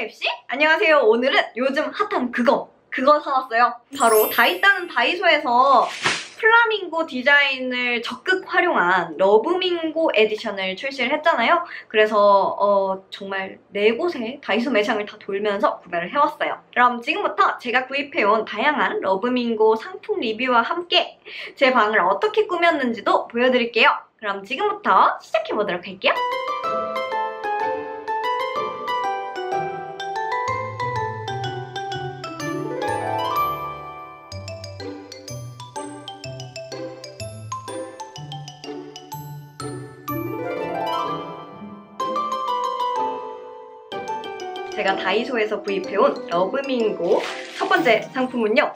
맵씨? 안녕하세요. 오늘은 요즘 핫한 그거, 그거 사왔어요. 바로 다이따는 다이소에서 플라밍고 디자인을 적극 활용한 러브밍고 에디션을 출시를 했잖아요. 그래서 어, 정말 네 곳의 다이소 매장을 다 돌면서 구매를 해왔어요. 그럼 지금부터 제가 구입해온 다양한 러브밍고 상품 리뷰와 함께 제 방을 어떻게 꾸몄는지도 보여드릴게요. 그럼 지금부터 시작해보도록 할게요. 제가 다이소에서 구입해온 러브밍고 첫 번째 상품은요.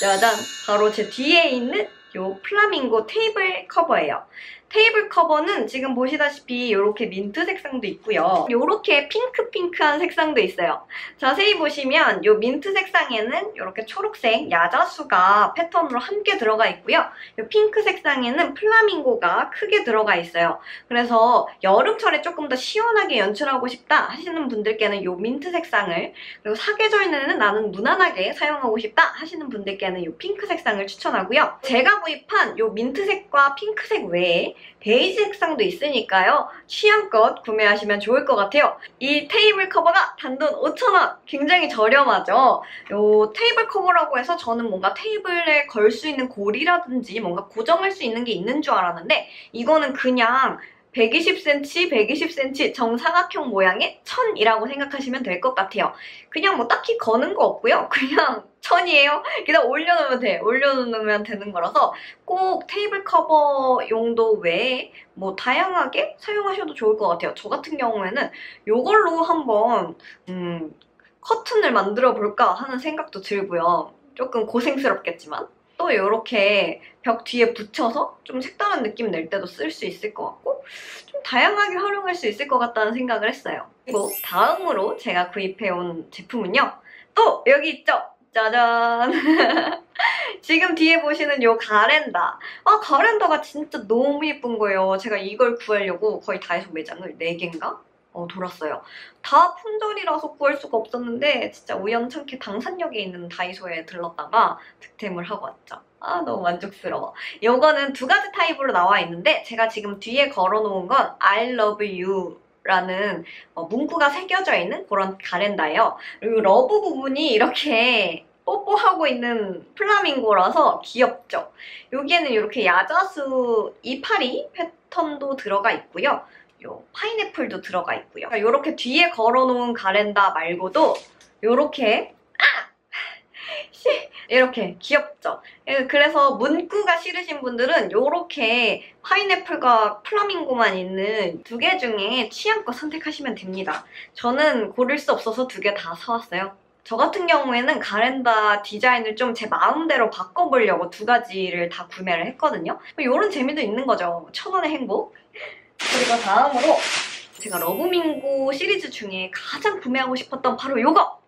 짜잔! 바로 제 뒤에 있는 요 플라밍고 테이블 커버예요. 테이블 커버는 지금 보시다시피 이렇게 민트 색상도 있고요. 이렇게 핑크핑크한 색상도 있어요. 자세히 보시면 이 민트 색상에는 이렇게 초록색 야자수가 패턴으로 함께 들어가 있고요. 이 핑크 색상에는 플라밍고가 크게 들어가 있어요. 그래서 여름철에 조금 더 시원하게 연출하고 싶다 하시는 분들께는 이 민트 색상을 그리고 사계절에는 나는 무난하게 사용하고 싶다 하시는 분들께는 이 핑크 색상을 추천하고요. 제가 구입한 이 민트색과 핑크색 외에 베이지 색상도 있으니까요. 취향껏 구매하시면 좋을 것 같아요. 이 테이블 커버가 단돈 5,000원! 굉장히 저렴하죠? 이 테이블 커버라고 해서 저는 뭔가 테이블에 걸 수 있는 고리라든지 뭔가 고정할 수 있는 게 있는 줄 알았는데 이거는 그냥 120cm, 120cm 정사각형 모양의 천이라고 생각하시면 될 것 같아요. 그냥 뭐 딱히 거는 거 없고요. 그냥 천이에요. 그냥 올려놓으면 돼. 올려놓으면 되는 거라서 꼭 테이블 커버 용도 외에 뭐 다양하게 사용하셔도 좋을 것 같아요. 저 같은 경우에는 이걸로 한번 음, 커튼을 만들어 볼까 하는 생각도 들고요. 조금 고생스럽겠지만 또 이렇게 벽 뒤에 붙여서 좀 색다른 느낌 낼 때도 쓸 수 있을 것 같고 좀 다양하게 활용할 수 있을 것 같다는 생각을 했어요. 그리고 다음으로 제가 구입해온 제품은요. 또 여기 있죠? 짜잔! 지금 뒤에 보시는 이 가랜다. 아, 가랜다가 진짜 너무 예쁜 거예요. 제가 이걸 구하려고 거의 다이소 매장을 4개인가? 어, 돌았어요. 다 품절이라서 구할 수가 없었는데 진짜 우연찮게 당산역에 있는 다이소에 들렀다가 득템을 하고 왔죠. 아 너무 만족스러워. 이거는 두 가지 타입으로 나와 있는데 제가 지금 뒤에 걸어놓은 건 I love you 라는 어, 문구가 새겨져 있는 그런 가랜다예요. 그리고 러브 부분이 이렇게 뽀뽀하고 있는 플라밍고라서 귀엽죠? 여기에는 이렇게 야자수 이파리 패턴도 들어가 있고요. 요 파인애플도 들어가 있고요. 이렇게 뒤에 걸어놓은 가랜다 말고도 이렇게 아! 이렇게 귀엽죠? 예, 그래서 문구가 싫으신 분들은 이렇게 파인애플과 플라밍고만 있는 두 개 중에 취향껏 선택하시면 됩니다. 저는 고를 수 없어서 두 개 다 사왔어요. 저 같은 경우에는 가랜다 디자인을 좀 제 마음대로 바꿔보려고 두 가지를 다 구매를 했거든요. 이런 재미도 있는 거죠. 천 원의 행복. 그리고 다음으로 제가 러브밍고 시리즈 중에 가장 구매하고 싶었던 바로 이거!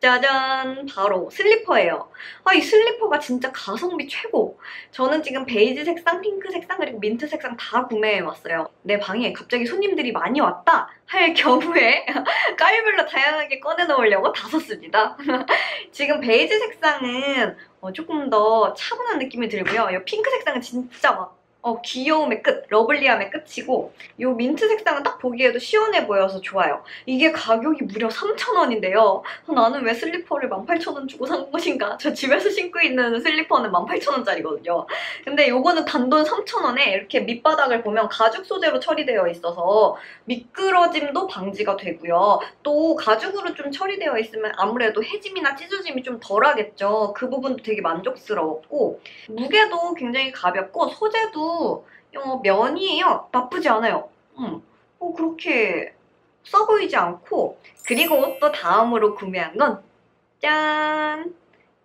짜잔! 바로 슬리퍼예요. 아, 이 슬리퍼가 진짜 가성비 최고! 저는 지금 베이지 색상, 핑크 색상, 그리고 민트 색상 다 구매해왔어요. 내 방에 갑자기 손님들이 많이 왔다 할 경우에 깔별로 다양하게 꺼내놓으려고 다 샀습니다. 지금 베이지 색상은 어, 조금 더 차분한 느낌이 들고요. 이 핑크 색상은 진짜 막 어, 귀여움의 끝, 러블리함의 끝이고 이 민트 색상은 딱 보기에도 시원해 보여서 좋아요. 이게 가격이 무려 3,000원인데요. 나는 왜 슬리퍼를 18,000원 주고 산 것인가? 저 집에서 신고 있는 슬리퍼는 18,000원짜리거든요. 근데 이거는 단돈 3,000원에 이렇게 밑바닥을 보면 가죽 소재로 처리되어 있어서 미끄러짐도 방지가 되고요. 또 가죽으로 좀 처리되어 있으면 아무래도 해짐이나 찢어짐이 좀 덜하겠죠. 그 부분도 되게 만족스러웠고 무게도 굉장히 가볍고 소재도 어, 면이에요. 나쁘지 않아요. 음. 어, 그렇게 써 보이지 않고 그리고 또 다음으로 구매한 건 짠!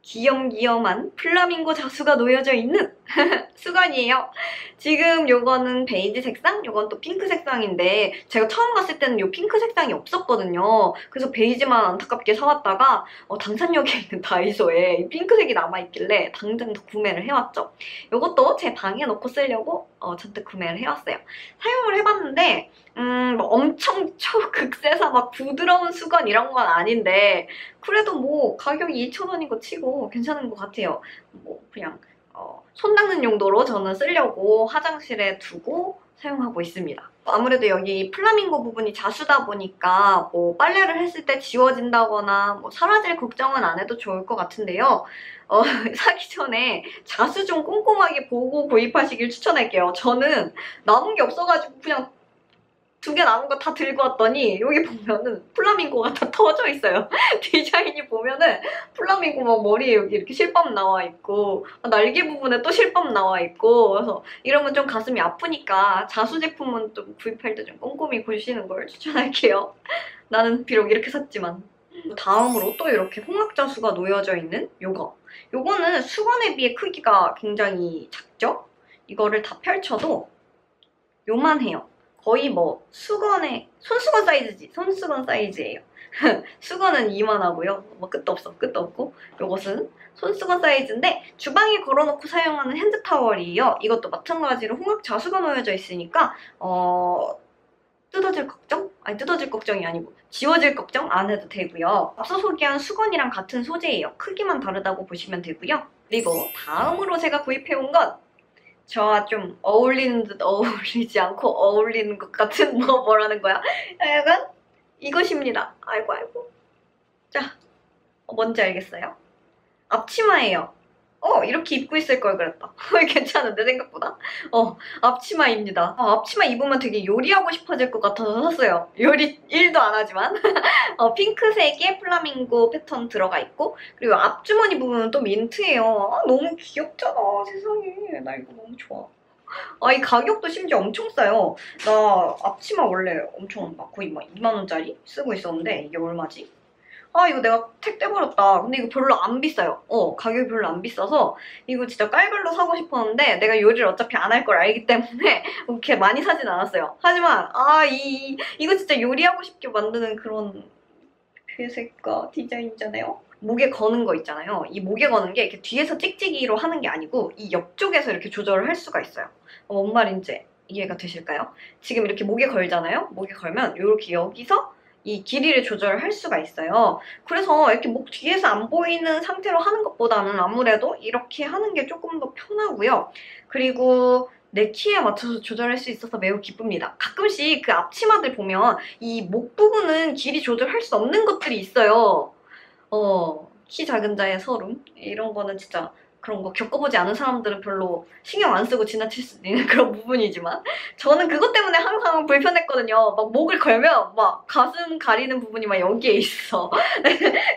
귀염귀염한 플라밍고 자수가 놓여져 있는 수건이에요. 지금 요거는 베이지 색상, 요건 또 핑크 색상인데 제가 처음 갔을 때는 요 핑크 색상이 없었거든요. 그래서 베이지만 안타깝게 사왔다가 어, 당산역에 있는 다이소에 이 핑크색이 남아있길래 당장 구매를 해왔죠. 요것도 제 방에 놓고 쓰려고 어, 잔뜩 구매를 해왔어요. 사용을 해봤는데 음, 뭐 엄청 초극세사 막 부드러운 수건 이런 건 아닌데 그래도 뭐 가격이 2,000원인 거 치고 괜찮은 것 같아요. 뭐 그냥 어, 손 닦는 용도로 저는 쓰려고 화장실에 두고 사용하고 있습니다. 아무래도 여기 플라밍고 부분이 자수다 보니까 뭐 빨래를 했을 때 지워진다거나 뭐 사라질 걱정은 안 해도 좋을 것 같은데요. 어, 사기 전에 자수 좀 꼼꼼하게 보고 구입하시길 추천할게요. 저는 남은 게 없어가지고 그냥 두 개 남은 거 다 들고 왔더니 여기 보면은 플라밍고가 다 터져 있어요. 디자인이 보면은 플라밍고 막 머리에 여기 이렇게 실밥 나와 있고 날개 부분에 또 실밥 나와 있고 그래서 이러면 좀 가슴이 아프니까 자수 제품은 좀 구입할 때 좀 꼼꼼히 보시는 걸 추천할게요. 나는 비록 이렇게 샀지만 다음으로 또 이렇게 홍학자수가 놓여져 있는 요거 요거는 수건에 비해 크기가 굉장히 작죠? 이거를 다 펼쳐도 요만해요. 거의 뭐 수건에 손수건 사이즈지 손수건 사이즈예요. 수건은 이만하고요. 뭐 끝도 없어 끝도 없고. 이것은 손수건 사이즈인데 주방에 걸어놓고 사용하는 핸드타월이에요. 이것도 마찬가지로 홍학 자수가 놓여져 있으니까 어 뜯어질 걱정? 아니 뜯어질 걱정이 아니고 지워질 걱정 안 해도 되고요. 앞서 소개한 수건이랑 같은 소재예요. 크기만 다르다고 보시면 되고요. 그리고 다음으로 제가 구입해온 건 저와 좀 어울리는 듯 어울리지 않고 어울리는 것 같은 뭐 뭐라는 거야? 약간 이것입니다. 아이고 아이고. 자, 어, 뭔지 알겠어요? 앞치마예요. 어 이렇게 입고 있을 걸 그랬다. 괜찮은데 생각보다? 어 앞치마입니다. 어, 앞치마 입으면 되게 요리하고 싶어질 것 같아서 샀어요. 요리 1도 안 하지만 어, 핑크색의 플라밍고 패턴 들어가 있고 그리고 앞주머니 부분은 또 민트예요. 아, 너무 귀엽잖아 세상에 나 이거 너무 좋아. 아, 이 가격도 심지어 엄청 싸요. 나 앞치마 원래 엄청 막 거의 막 2만원짜리 쓰고 있었는데 이게 얼마지? 아 이거 내가 택 떼버렸다. 근데 이거 별로 안 비싸요. 어 가격이 별로 안 비싸서 이거 진짜 깔별로 사고 싶었는데 내가 요리를 어차피 안 할 걸 알기 때문에 이렇게 많이 사진 않았어요. 하지만 아 이 이거 진짜 요리하고 싶게 만드는 그런 회색과 디자인이잖아요. 목에 거는 거 있잖아요. 이 목에 거는 게 이렇게 뒤에서 찍찍이로 하는 게 아니고 이 옆쪽에서 이렇게 조절을 할 수가 있어요. 어, 뭔 말인지 이해가 되실까요? 지금 이렇게 목에 걸잖아요. 목에 걸면 이렇게 여기서 이 길이를 조절할 수가 있어요. 그래서 이렇게 목 뒤에서 안 보이는 상태로 하는 것보다는 아무래도 이렇게 하는 게 조금 더 편하고요. 그리고 내 키에 맞춰서 조절할 수 있어서 매우 기쁩니다. 가끔씩 그 앞치마들 보면 이 목 부분은 길이 조절할 수 없는 것들이 있어요. 어, 키 작은 자의 서름 이런 거는 진짜 그런 거 겪어보지 않은 사람들은 별로 신경 안 쓰고 지나칠 수 있는 그런 부분이지만 저는 그것 때문에 항상 불편했거든요. 막 목을 걸면 막 가슴 가리는 부분이 막 여기에 있어.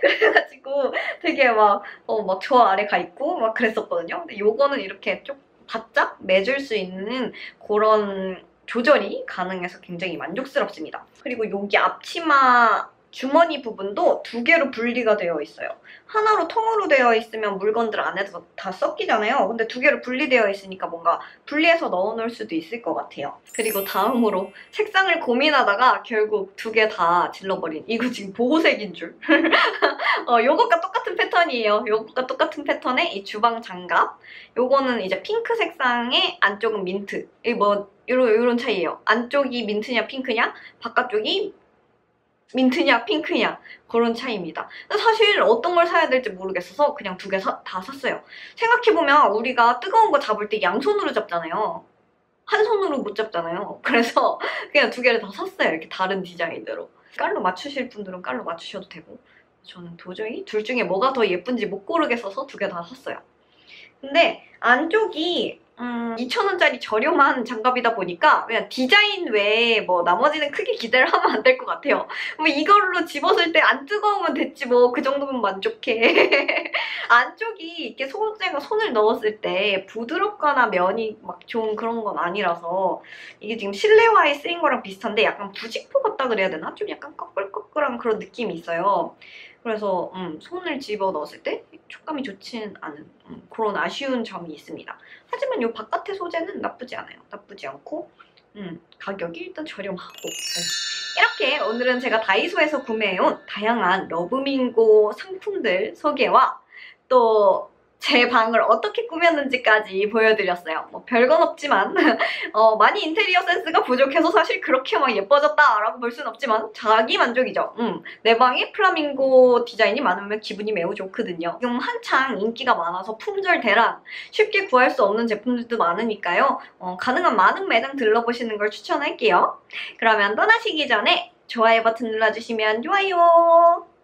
그래가지고 되게 막, 어, 막 저 아래 가 있고 막 그랬었거든요. 근데 요거는 이렇게 좀 바짝 매줄 수 있는 그런 조절이 가능해서 굉장히 만족스럽습니다. 그리고 여기 앞치마 주머니 부분도 두 개로 분리가 되어 있어요. 하나로 통으로 되어 있으면 물건들 안에서 다 섞이잖아요. 근데 두 개로 분리되어 있으니까 뭔가 분리해서 넣어놓을 수도 있을 것 같아요. 그리고 다음으로 색상을 고민하다가 결국 두 개 다 질러버린 이거 지금 보호색인 줄. 어, 요것과 똑같은 패턴이에요. 요것과 똑같은 패턴의 이 주방 장갑. 요거는 이제 핑크 색상의 안쪽은 민트. 이뭐 요런, 요런 차이예요. 안쪽이 민트냐 핑크냐 바깥쪽이 민트냐 핑크냐 그런 차이입니다. 사실 어떤 걸 사야 될지 모르겠어서 그냥 두 개 다 샀어요. 생각해보면 우리가 뜨거운 거 잡을 때 양손으로 잡잖아요. 한 손으로 못 잡잖아요. 그래서 그냥 두 개를 다 샀어요. 이렇게 다른 디자인으로. 깔로 맞추실 분들은 깔로 맞추셔도 되고 저는 도저히 둘 중에 뭐가 더 예쁜지 못 고르겠어서 두 개 다 샀어요. 근데 안쪽이 음, 2,000원짜리 저렴한 장갑이다 보니까 그냥 디자인 외에 뭐 나머지는 크게 기대를 하면 안 될 것 같아요. 뭐 이걸로 집었을 때 안 뜨거우면 됐지 뭐 그 정도면 만족해. 안쪽이 이렇게 소재가 손을 넣었을 때 부드럽거나 면이 막 좋은 그런 건 아니라서 이게 지금 실내화에 쓰인 거랑 비슷한데 약간 부직포 같다 그래야 되나? 좀 약간 꺼끌꺼끌한 그런 느낌이 있어요. 그래서 음, 손을 집어 넣었을 때 촉감이 좋진 않은 음, 그런 아쉬운 점이 있습니다. 하지만 이 바깥의 소재는 나쁘지 않아요. 나쁘지 않고 음, 가격이 일단 저렴하고 네. 이렇게 오늘은 제가 다이소에서 구매해온 다양한 러브밍고 상품들 소개와 또 제 방을 어떻게 꾸몄는지까지 보여드렸어요. 뭐 별건 없지만 어, 많이 인테리어 센스가 부족해서 사실 그렇게 막 예뻐졌다라고 볼 수는 없지만 자기 만족이죠. 음, 내 방에 플라밍고 디자인이 많으면 기분이 매우 좋거든요. 지금 한창 인기가 많아서 품절 대란 쉽게 구할 수 없는 제품들도 많으니까요. 어, 가능한 많은 매장 들러보시는 걸 추천할게요. 그러면 떠나시기 전에 좋아요 버튼 눌러주시면 좋아요.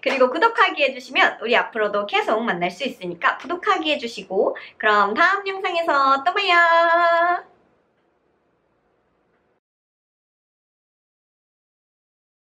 그리고 구독하기 해주시면 우리 앞으로도 계속 만날 수 있으니까 구독하기 해주시고 그럼 다음 영상에서 또 봐요.